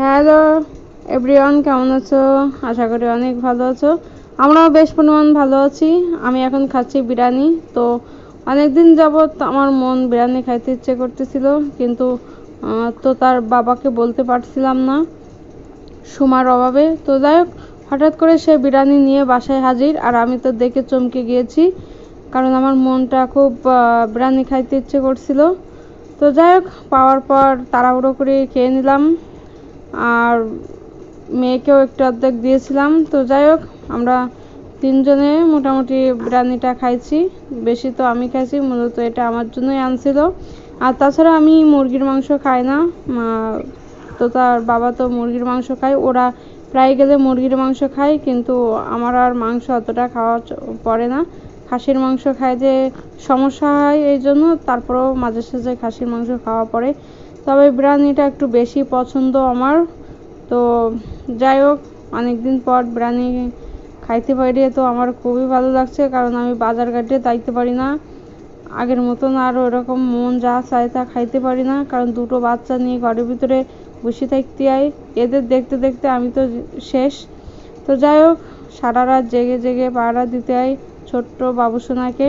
Hello everyone কেমন আছো? আশা করি অনেক ভালো আছো। আমরাও বেশ পরিমাণ ভালো আছি। আমি এখন খাচ্ছি বিরিয়ানি। তো অনেকদিন যাবৎ আমার মন বিরিয়ানি খাইতে ইচ্ছে করতেছিল, কিন্তু তো তার বাবাকে বলতে পারছিলাম না সময়ের অভাবে। তো যাই হোক, হঠাৎ করে সে বিরিয়ানি নিয়ে বাসায় হাজির, আর আমি তো দেখে চমকে গিয়েছি, কারণ আমার মনটা খুব বিরিয়ানি খাইতে ইচ্ছে করছিল। তো যাই হোক, পাওয়ার পর তাড়াহুড়ো করে খেয়ে নিলাম। আর মেয়েকেও একটু অর্ধেক দিয়েছিলাম। তো যাই হোক, আমরা তিনজনে মোটামুটি বিরিয়ানিটা খাইছি। বেশি তো আমি খাইছি, মূলত এটা আমার জন্যই আনছিল। আর তাছাড়া আমি মুরগির মাংস খাই না। তো তার বাবা তো মুরগির মাংস খায়। ওরা প্রায় গেলে মুরগির মাংস খায়, কিন্তু আমার আর মাংস অতটা খাওয়া পড়ে না। খাসির মাংস খাই যে সমস্যা হয় এই জন্য, তারপরেও মাঝে সাঝে খাসির মাংস খাওয়া পড়ে। তবে বিরিয়ানিটা একটু বেশি পছন্দ আমার। তো যাই হোক, অনেকদিন পর বিরিয়ানি খাইতে পারি তো আমার খুবই ভালো লাগছে, কারণ আমি বাজার ঘাটে যাইতে পারি না। আগের মতন আর ওরকম মন যা চায় তা খাইতে পারি না, কারণ দুটো বাচ্চা নিয়ে ঘরের ভিতরে বসে থাকতে হয়। এদের দেখতে দেখতে আমি তো শেষ। তো যাই হোক, সারা রাত জেগে জেগে পাহারা দিতে হয় ছোট্ট বাবুসোনাকে।